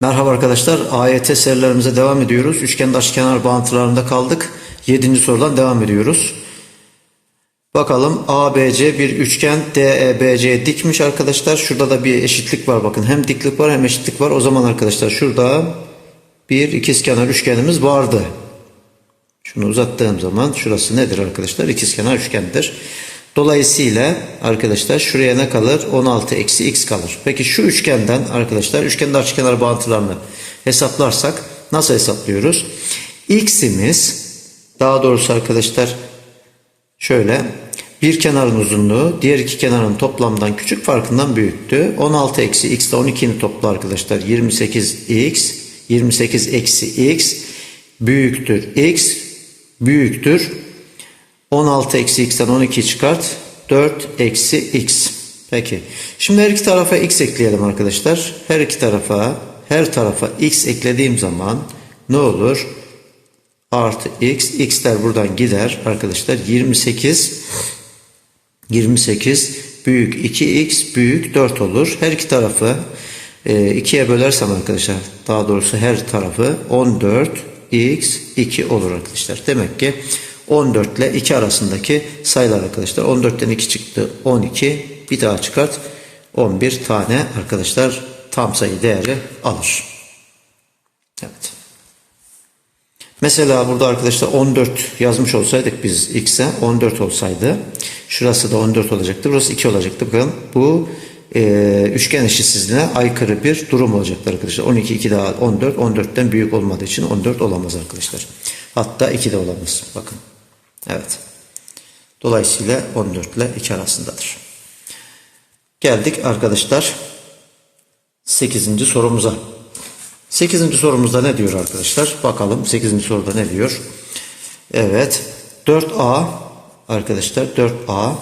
Merhaba arkadaşlar. AYT serilerimize devam ediyoruz. Üçgen kenar bağıntılarında kaldık. 7. sorudan devam ediyoruz. Bakalım ABC bir üçgen DEBC dikmiş arkadaşlar. Şurada da bir eşitlik var bakın. Hem diklik var hem eşitlik var. O zaman arkadaşlar şurada bir ikizkenar üçgenimiz vardı. Şunu uzattığım zaman şurası nedir arkadaşlar? İkizkenar üçgendir. Dolayısıyla arkadaşlar şuraya ne kalır? 16 eksi x kalır. Peki şu üçgenden arkadaşlar üçgende açıkenar bağıntılarını hesaplarsak nasıl hesaplıyoruz? x'imiz daha doğrusu arkadaşlar şöyle bir kenarın uzunluğu diğer iki kenarın toplamdan küçük farkından büyüktü. 16 eksi x ile 12'nin toplu arkadaşlar 28x 28 eksi x büyüktür x büyüktür 16 eksi x'ten 12 çıkart 4 eksi x. Peki. Şimdi her iki tarafa x ekleyelim arkadaşlar. Her iki tarafa her tarafa x eklediğim zaman ne olur? Artı x. x'ler buradan gider arkadaşlar. 28 28 büyük 2x büyük 4 olur. Her iki tarafı e, ikiye bölersem arkadaşlar daha doğrusu her tarafı 14 x 2 olur arkadaşlar. Demek ki 14 ile 2 arasındaki sayılar arkadaşlar. 14'ten 2 çıktı 12. Bir daha çıkart. 11 tane arkadaşlar tam sayı değeri alır. Evet. Mesela burada arkadaşlar 14 yazmış olsaydık biz x'e 14 olsaydı şurası da 14 olacaktı. Burası 2 olacaktı. Bakın bu e, üçgen eşitsizliğine aykırı bir durum olacaktır arkadaşlar. 12 2 daha 14 14'ten büyük olmadığı için 14 olamaz arkadaşlar. Hatta 2 de olamaz. Bakın. Evet. Dolayısıyla 14 ile 2 arasındadır. Geldik arkadaşlar 8. sorumuza. 8. sorumuzda ne diyor arkadaşlar? Bakalım 8. soruda ne diyor? Evet. 4A arkadaşlar 4A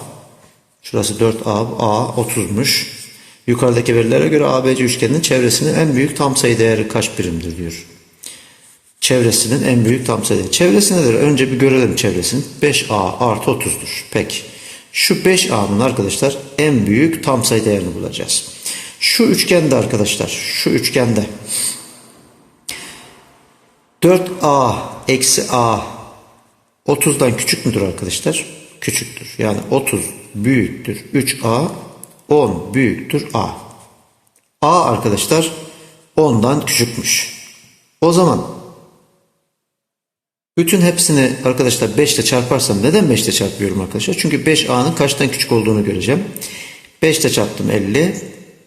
şurası 4A A 30'muş. Yukarıdaki verilere göre ABC üçgeninin çevresinin en büyük tam sayı değeri kaç birimdir diyor. Çevresinin en büyük tam sayı. Çevresi nedir? Önce bir görelim çevresini. 5A artı 30'dur. Peki. Şu 5A'nın arkadaşlar en büyük tam sayı değerini bulacağız. Şu üçgende arkadaşlar. Şu üçgende. 4A eksi A 30'dan küçük müdür arkadaşlar? Küçüktür. Yani 30 büyüktür 3A 10 büyüktür A. A arkadaşlar 10'dan küçükmüş. O zaman bütün hepsini arkadaşlar 5 ile çarparsam neden 5 ile çarpıyorum arkadaşlar? Çünkü 5A'nın kaçtan küçük olduğunu göreceğim. 5 ile çarptım 50.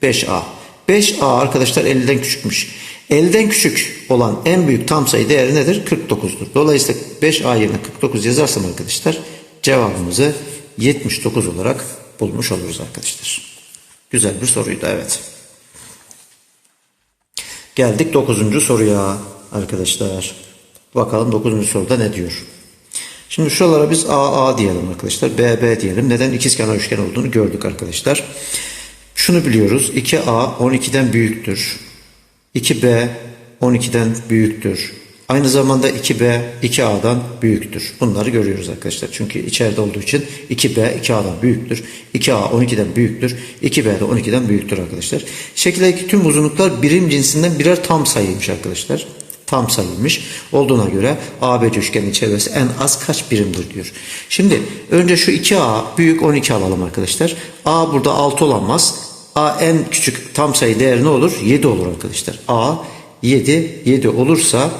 5A. 5A arkadaşlar 50'den küçükmüş. 50'den küçük olan en büyük tam sayı değeri nedir? 49'dur. Dolayısıyla 5A yerine 49 yazarsam arkadaşlar cevabımızı 79 olarak bulmuş oluruz arkadaşlar. Güzel bir soruydu evet. Geldik 9. soruya arkadaşlar. Bakalım 9. soruda ne diyor? Şimdi şuralara biz AA diyelim arkadaşlar. BB diyelim. Neden ikizkenar üçgen olduğunu gördük arkadaşlar. Şunu biliyoruz. 2A 12'den büyüktür. 2B 12'den büyüktür. Aynı zamanda 2B 2A'dan büyüktür. Bunları görüyoruz arkadaşlar. Çünkü içeride olduğu için 2B 2A'dan büyüktür. 2A 12'den büyüktür. 2B de 12'den büyüktür arkadaşlar. Şekildeki tüm uzunluklar birim cinsinden birer tam sayıymış arkadaşlar. Tam sayıymış. Olduğuna göre ABC üçgenin çevresi en az kaç birimdir diyor. Şimdi önce şu 2A büyük 12 alalım arkadaşlar. A burada 6 olamaz. A en küçük tam sayı değeri ne olur? 7 olur arkadaşlar. A 7 7 olursa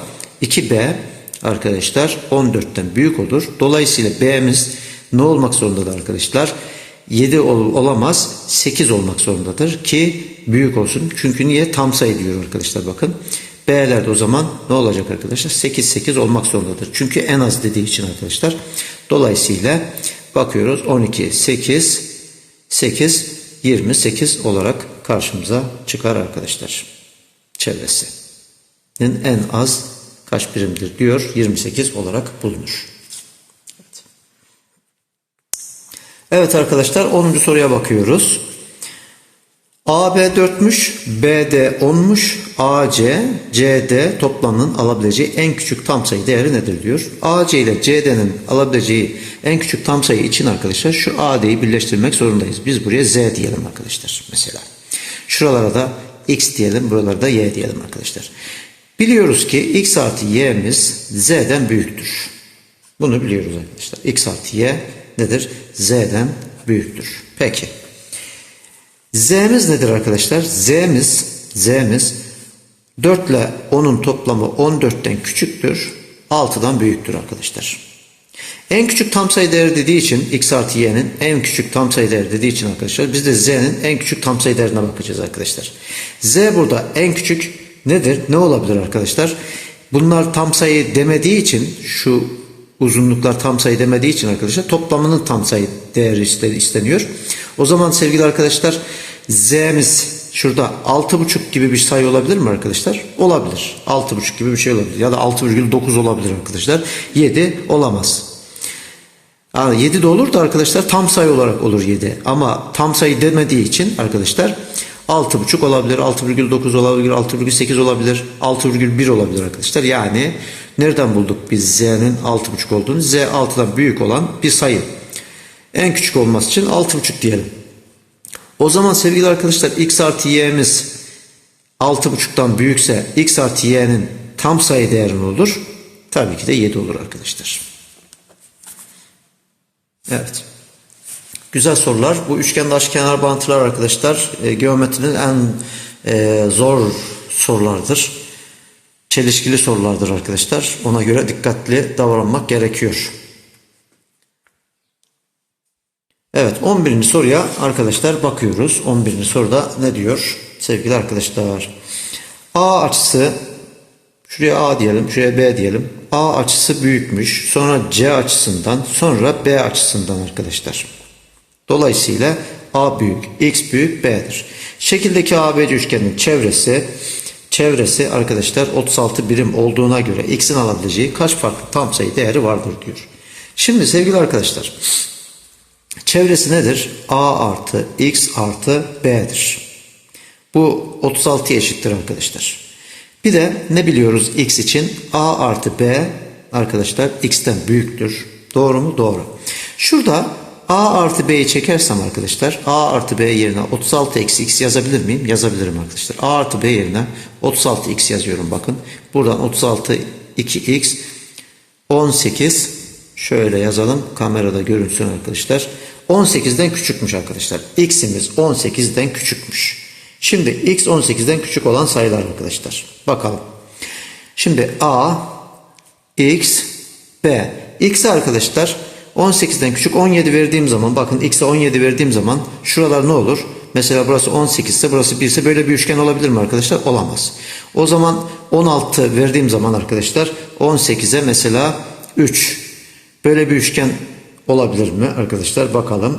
2B arkadaşlar 14'ten büyük olur. Dolayısıyla B'miz ne olmak zorundadır arkadaşlar? 7 ol, olamaz 8 olmak zorundadır ki büyük olsun. Çünkü niye? Tam sayı diyor arkadaşlar bakın. B'lerde o zaman ne olacak arkadaşlar? 8 8 olmak zorundadır. Çünkü en az dediği için arkadaşlar. Dolayısıyla bakıyoruz 12 8 8 28 olarak karşımıza çıkar arkadaşlar. Çevresinin en az kaç birimdir diyor 28 olarak bulunur. Evet arkadaşlar 10. soruya bakıyoruz. AB 4'müş, BD 10'muş, AC, CD toplamının alabileceği en küçük tam sayı değeri nedir diyor. AC ile CD'nin alabileceği en küçük tam sayı için arkadaşlar şu AD'yi birleştirmek zorundayız. Biz buraya Z diyelim arkadaşlar mesela. Şuralara da x diyelim. Buralarda y diyelim arkadaşlar. Biliyoruz ki x artı y'miz z'den büyüktür. Bunu biliyoruz arkadaşlar. x artı y nedir? z'den büyüktür. Peki. Z'miz nedir arkadaşlar? z'miz z'miz 4 ile 10'un toplamı 14'ten küçüktür. 6'dan büyüktür arkadaşlar. En küçük tam sayı değeri dediği için x artı y'nin en küçük tam sayı değeri dediği için arkadaşlar biz de z'nin en küçük tam sayı değerine bakacağız arkadaşlar. z burada en küçük nedir? Ne olabilir arkadaşlar? Bunlar tam sayı demediği için şu uzunluklar tam sayı demediği için arkadaşlar toplamının tam sayı değeri isteniyor. O zaman sevgili arkadaşlar z'miz şurada 6,5 gibi bir sayı olabilir mi arkadaşlar? Olabilir. 6,5 gibi bir şey olabilir. Ya da 6,9 olabilir arkadaşlar. 7 olamaz. Yani 7 de olur da arkadaşlar tam sayı olarak olur 7. Ama tam sayı demediği için arkadaşlar 6,5 olabilir, 6,9 olabilir, 6,8 olabilir, 6,1 olabilir arkadaşlar. Yani nereden bulduk biz z'nin 6,5 olduğunu? z 6'dan büyük olan bir sayı. En küçük olması için 6,5 diyelim. O zaman sevgili arkadaşlar x artı y'miz 6,5'tan büyükse x artı y'nin tam sayı değeri ne olur? Tabii ki de 7 olur arkadaşlar. Evet. Güzel sorular. Bu üçgen daş kenar bağıntılar arkadaşlar e, geometrinin en e, zor sorulardır. Çelişkili sorulardır arkadaşlar. Ona göre dikkatli davranmak gerekiyor. Evet 11. soruya arkadaşlar bakıyoruz. 11. soruda ne diyor sevgili arkadaşlar? A açısı şuraya A diyelim şuraya B diyelim. A açısı büyükmüş. Sonra C açısından sonra B açısından arkadaşlar. Dolayısıyla A büyük, X büyük, B'dir. Şekildeki ABC üçgenin çevresi çevresi arkadaşlar 36 birim olduğuna göre X'in alabileceği kaç farklı tam sayı değeri vardır diyor. Şimdi sevgili arkadaşlar çevresi nedir? A artı X artı B'dir. Bu 36 eşittir arkadaşlar. Bir de ne biliyoruz X için? A artı B arkadaşlar X'ten büyüktür. Doğru mu? Doğru. Şurada A artı B'yi çekersem arkadaşlar A artı B yerine 36 eksi X yazabilir miyim? Yazabilirim arkadaşlar. A artı B yerine 36 X yazıyorum bakın. Buradan 36 2X 18 şöyle yazalım. Kamerada görünsün arkadaşlar. 18'den küçükmüş arkadaşlar. X'imiz 18'den küçükmüş. Şimdi X 18'den küçük olan sayılar arkadaşlar. Bakalım. Şimdi A X B X arkadaşlar 18'den küçük 17 verdiğim zaman bakın x'e 17 verdiğim zaman şuralar ne olur? Mesela burası 18 ise burası 1 ise böyle bir üçgen olabilir mi arkadaşlar? Olamaz. O zaman 16 verdiğim zaman arkadaşlar 18'e mesela 3. Böyle bir üçgen olabilir mi arkadaşlar? Bakalım.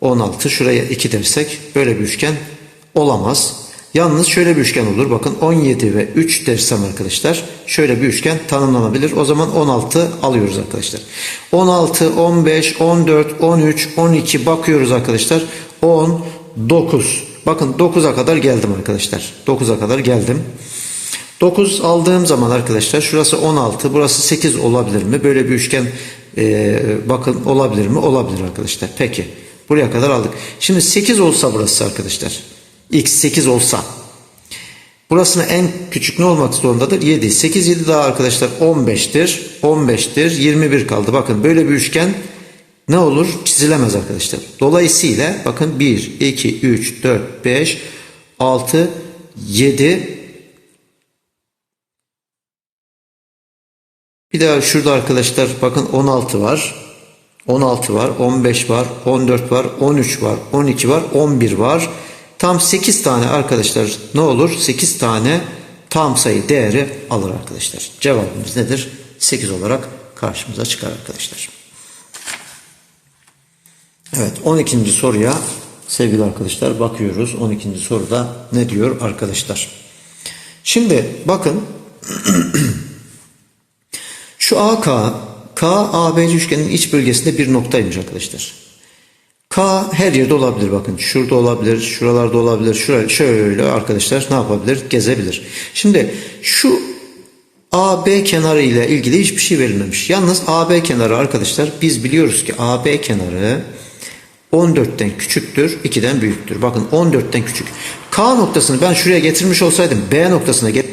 16 şuraya 2 dersek böyle bir üçgen olamaz. Yalnız şöyle bir üçgen olur. Bakın 17 ve 3 dersem arkadaşlar şöyle bir üçgen tanımlanabilir. O zaman 16 alıyoruz arkadaşlar. 16, 15, 14, 13, 12 bakıyoruz arkadaşlar. 10, 9. Bakın 9'a kadar geldim arkadaşlar. 9'a kadar geldim. 9 aldığım zaman arkadaşlar şurası 16 burası 8 olabilir mi? Böyle bir üçgen e, bakın olabilir mi? Olabilir arkadaşlar. Peki buraya kadar aldık. Şimdi 8 olsa burası arkadaşlar x 8 olsa burasının en küçük ne olmak zorundadır? 7. 8 7 daha arkadaşlar 15'tir. 15'tir. 21 kaldı. Bakın böyle bir üçgen ne olur? Çizilemez arkadaşlar. Dolayısıyla bakın 1, 2, 3, 4, 5, 6, 7 Bir daha şurada arkadaşlar bakın 16 var. 16 var, 15 var, 14 var, 13 var, 12 var, 11 var. Tam 8 tane arkadaşlar ne olur? 8 tane tam sayı değeri alır arkadaşlar. Cevabımız nedir? 8 olarak karşımıza çıkar arkadaşlar. Evet 12. soruya sevgili arkadaşlar bakıyoruz. 12. soruda ne diyor arkadaşlar? Şimdi bakın şu AK K ABC üçgenin iç bölgesinde bir noktaymış arkadaşlar. K her yerde olabilir bakın. Şurada olabilir, şuralarda olabilir. Şöyle, şöyle arkadaşlar ne yapabilir? Gezebilir. Şimdi şu AB kenarı ile ilgili hiçbir şey verilmemiş. Yalnız AB kenarı arkadaşlar biz biliyoruz ki AB kenarı 14'ten küçüktür, 2'den büyüktür. Bakın 14'ten küçük. K noktasını ben şuraya getirmiş olsaydım B noktasına get